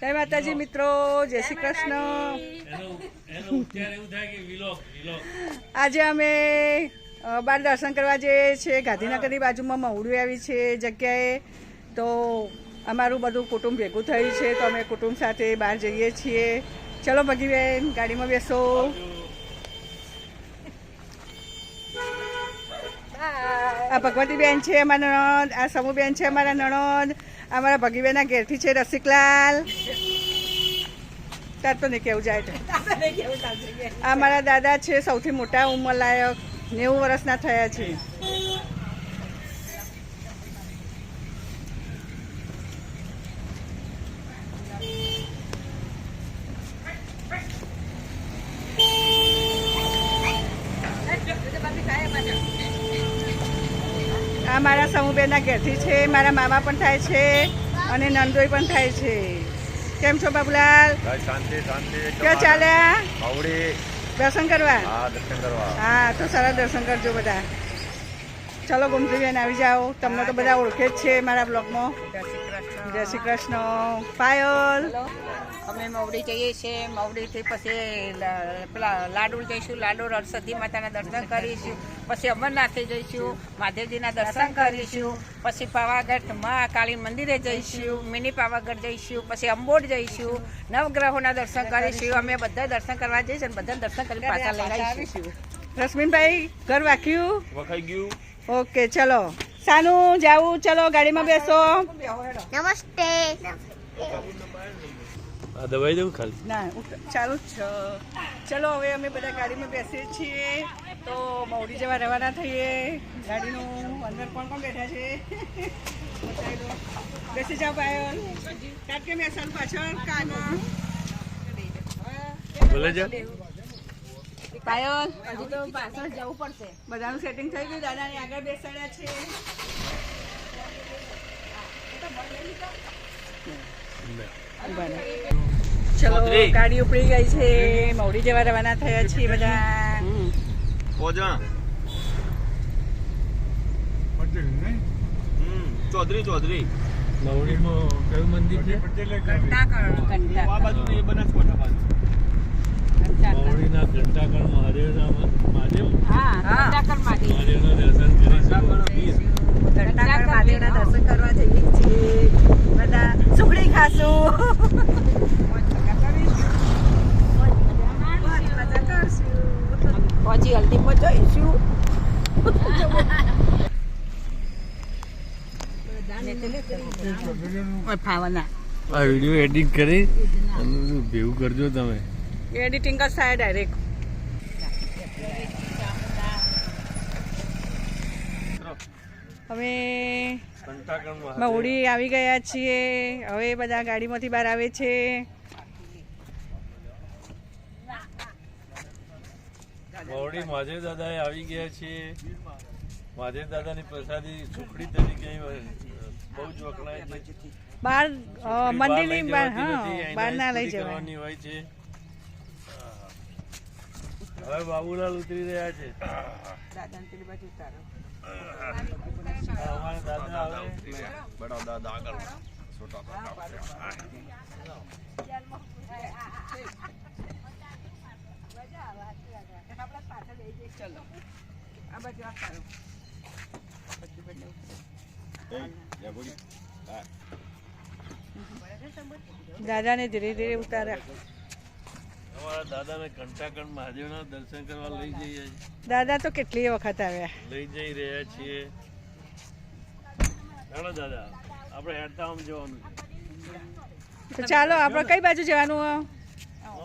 જય માતાજી મિત્રો જય શ્રી કૃષ્ણ. એનો એનો ઉચ્ચાર એવું થાય કે વિલોક વિલોક આજે અમે બાર દર્શન કરવા જઈએ છીએ ગાંધીનગરની બાજુમાં મહુડી આવી છે જગ્યાએ. તો અમારું બધું કુટુંબ ભેગું થયું છે તો અમે કુટુંબ સાથે બહાર જઈએ છીએ. ચલો ભગીબેન ગાડીમાં બેસો. આ ભગવતીબેન છે અમારા નણંદ, આ સમૂહબેન છે અમારા નણંદ, અમારા ભગીબેના ઘેરથી છે રસિકલાલ. તાર તો નહીં કેવું જાય તો. આ મારા દાદા છે સૌથી મોટા ઉંમરલાયક, નેવું વર્ષના થયા છે આ સમૂહબેનના ઘેરથી છે મારા મામા પણ થાય છે અને નંદોઈ પણ થાય છે. કેમ છો બાબુલાલ? શાંતિ શાંતિ ક્યાં ચાલ્યા? દર્શન કરવા? હા દર્શન કરવા. હા તો સારા દર્શન કરજો બધા. ચલો ગુમતીબેન આવી જાઓ. તમને તો બધા ઓળખે જ છે મારા બ્લોગમાં. જય શ્રી કૃષ્ણ. પાયલ. અમે મવડી જઈએ છીએ. મવડીથી પછી પેલા લાડુ જઈશું. લાડુ રણસતી માતાના દર્શન કરીશું. પછી અમરનાથે જઈશું. મહાદેવજીના દર્શન કરીશું. પછી પાવાગઢ મા કાળી મંદિરે જઈશું. મિની પાવાગઢ જઈશું. પછી અંબોડ જઈશું. નવગ્રહોના દર્શન કરીશું. અમે બધા દર્શન કરવા જઈશું અને બધા દર્શન કરી પાછા લઈ આવીશું રશ્મિનભાઈ ઘર વાખ્યું વખાઈ ગયું. ઓકે ચલો. સાનું જાવું ચલો ગાડીમાં બેસો. નમસ્તે. આ દવાઈ દઉં ખાલી? ના ચાલુ જ ચલો હવે અમે બધા ગાડીમાં બેસીએ છીએ. તો મૌડી જવા રવાના થઈએ. ગાડીનું અંદર કોણ કોણ બેઠા છે? બેસી જાઓ પાયલ કારણ કે મેસાલ પાછળ કાના બોલે જાઓ પાયલ હજી તો પાછળ જવું પડશે. બધાનું સેટિંગ થઈ ગયું. દાદાની આગળ બેસાડ્યા છે. ચલો ગાડી ઉપડી ગઈ છે. મૌડી જવા રવાના થયા છીએ બધા. પોજા ચૌધરી ચૌધરી. મવડીમાં કયું મંદિર છે? આ બાજુ ને બનાસકાંઠા બાજુ. મવડીના ઘંટાકળ મહાદેવના મહાદેવ? હા માંથી મહાદેવના દર્શન કરીશું ઘંટાકળ મહાદેવના દર્શન કરવા જઈએ છીએ બધા સુખડી ખાશું મજા કરશું પછી હલ્દીમાં જઈશું ફાવાના આ વીડિયો એડિટ કરી અને ભેગું કરજો તમે. એડિટિંગ કરશે ડાયરેક્ટ અમે મહુડી આવી ગયા છીએ. હવે બધા ગાડીમાંથી બહાર આવે છે. મહુડી માધેવ દાદા આવી ગયા છે માધેવ દાદાની પ્રસાદી સુખડી તરીકે બહુ જ વખણાય છે. બહાર અ, મંદિરની બહાર હા બહાર ના લઈ જવાની હોય છે. હવે બાબુલાલ ઉતરી રહ્યા છે. હા, અમારા દાદા હવે બડા દાદા આગળ છોટા દાદાને ધીરે ધીરે ઉતાર્યા. અમારા દાદાને ઘંટાકણ મહાદેવના દર્શન કરવા લઈ જઈએ દાદા તો કેટલી વખત આવ્યા? લઈ જઈ રહ્યા છીએ. ચાલો દાદા આપણે હેડતા આમ જવાનું છે. તો ચાલો આપણે કઈ બાજુ જવાનું આમ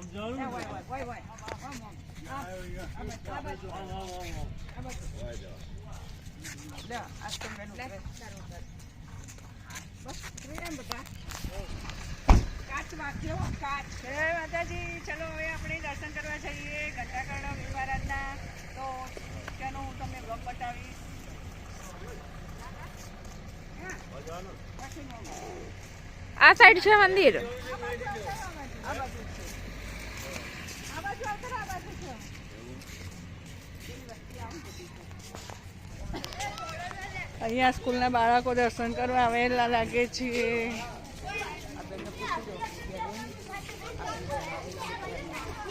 જવાનું ને? આમ, આમ, આમ, કાચ જય માતાજી. ચલો હવે આપણે દર્શન કરવા જઈએ ઘંટાકર્ણ વિવારાજના. તો ત્યાંનો હું તમને બ્લોગ બતાવીશ. આ સાઈડ છે મંદિર? અહીંયા સ્કૂલના બાળકો દર્શન કરવા આવેલા લાગે છે.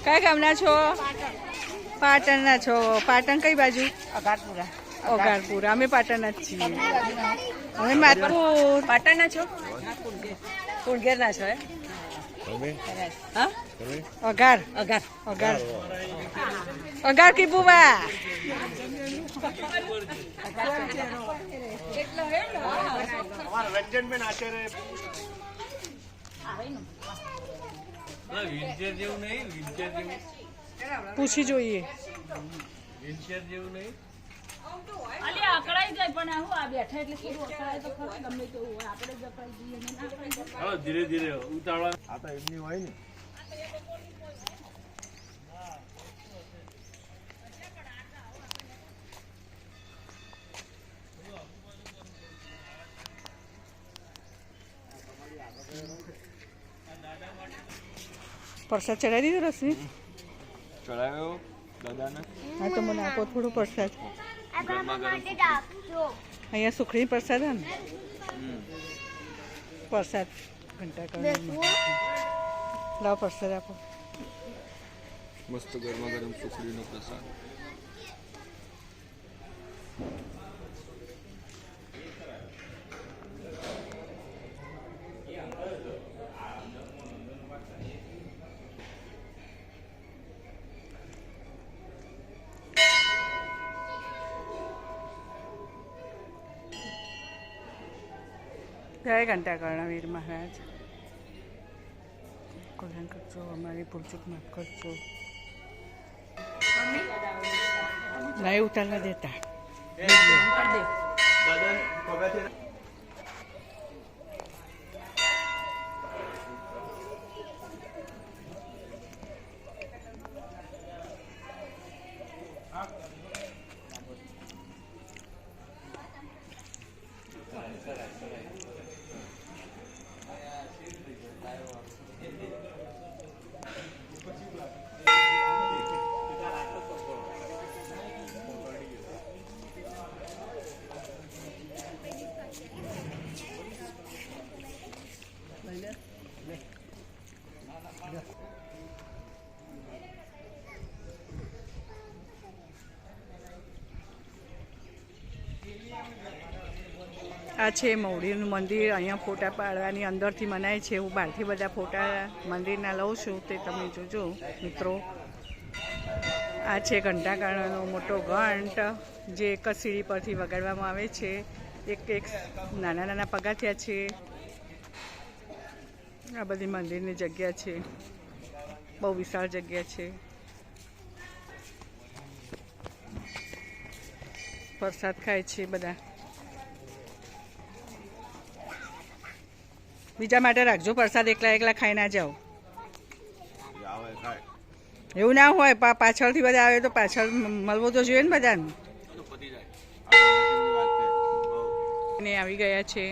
કયા ગામના છો? પાટણના છો. પાટણ કઈ બાજુ? અગારપુરા ઓગારપુર અમે પાટણના જ છીએ. અમે માધપુર પાટણના છો? કુણગેરના છો હા? અગાર અગાર અગાર અગાર કી બુવા wheelchair જેવું પૂછી જોઈએ. ધીરે જાય પણ આ હું આ બેઠા એટલે કેવું અકળાય તો ખરું હોય ને. પ્રસાદ ચડાવી દીધો રસની? ચડાવ્યો દાદાને? હા તો મને આપો થોડો પ્રસાદ. અહીંયા સુખડી પ્રસાદ હે ને? પ્રસાદ ઘંટા બેસવું? લાવ પ્રસાદ આપો. મસ્ત ગરમા ગરમ સુખડીનો પ્રસાદ. જય ઘંટા કર્ણવીર મહારાજ કલ્યાણ કરજો અમારી ભૂલચૂક માફ કરજો નહીં ઉતારવા દેતા આ છે મૌડીનું મંદિર. અહીંયા ફોટા પાડવાની અંદરથી મનાય છે. હું બહારથી બધા ફોટા મંદિરના લઉં છું. તે તમે જોજો, મિત્રો. આ છે ઘંટાકાળાનો મોટો ઘંટ, જે એક જ સીડી પરથી વગાડવામાં આવે છે. એક એક નાના નાના પગાથિયા છે. આ બધી મંદિરની જગ્યા છે. બહુ વિશાળ જગ્યા છે. પ્રસાદ ખાય છે બધા. બીજા માટે રાખજો, પ્રસાદ એકલા એકલા ખાઈ ના જાઓ. એવું ના હોય પાછળથી બધા આવે તો પાછળ મળવો તો જોઈએ ને બધાને. ને આવી ગયા છે.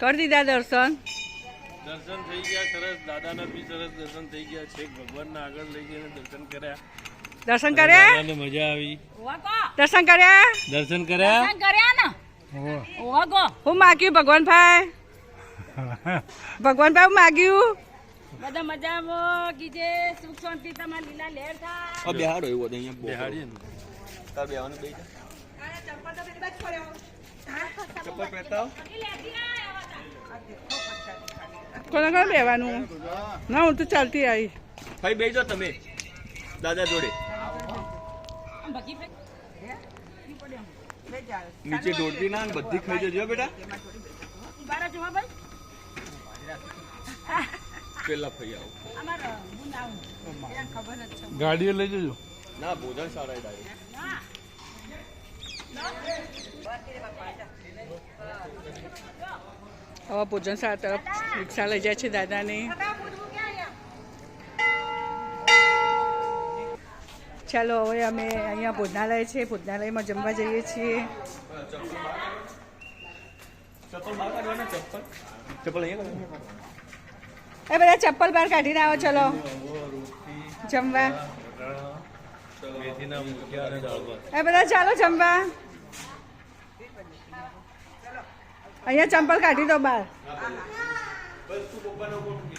કરી દીધા દર્શન. દર્શન થઈ ગયા સરસ. દાદાના બી સરસ દર્શન થઈ ગયા. છે ભગવાનના આગળ લઈ જઈને દર્શન કર્યા. દર્શન કર્યા? મજા આવી. દર્શન કર્યા? દર્શન કર્યા? કર્યા ને? હું માગ્યું ભગવાનભાઈ? ભગવાનભાઈ હું માગ્યું? બધા મજામાં કીજે સુખ શાંતિ તમારી લીલા લહેર થાય. બેહાડો એવું અહીંયા બેહાડીએ ને. તાર બેહવાનું બેહી જા. ચપ્પલ પહેરતા આવો. કોને કોને બેવાનું ના હું તો ચાલતી આવી ભાઈ બેજો તમે. દાદા જોડે. નીચે દોડતી ના બધી ખાઈ જજો બેટા. પેલા ફઈ આવો. અમારે હું આવું ગાડીએ લઈ જજો. ના ભોજન સારા ડાયરેક્ટ. હવે ભોજન શાળા તરફ રિક્ષા લઈ જાય છે દાદાને. ચાલો, હવે અમે અહીંયા ભોજનાલય છે. ભોજનાલયમાં જમવા જઈએ છીએ. એ બધા ચપ્પલ બહાર કાઢીને આવો, ચલો. જમવા. એ બધા ચાલો જમવા. અહીંયા ચંપલ કાઢી દો આ ધોવાનું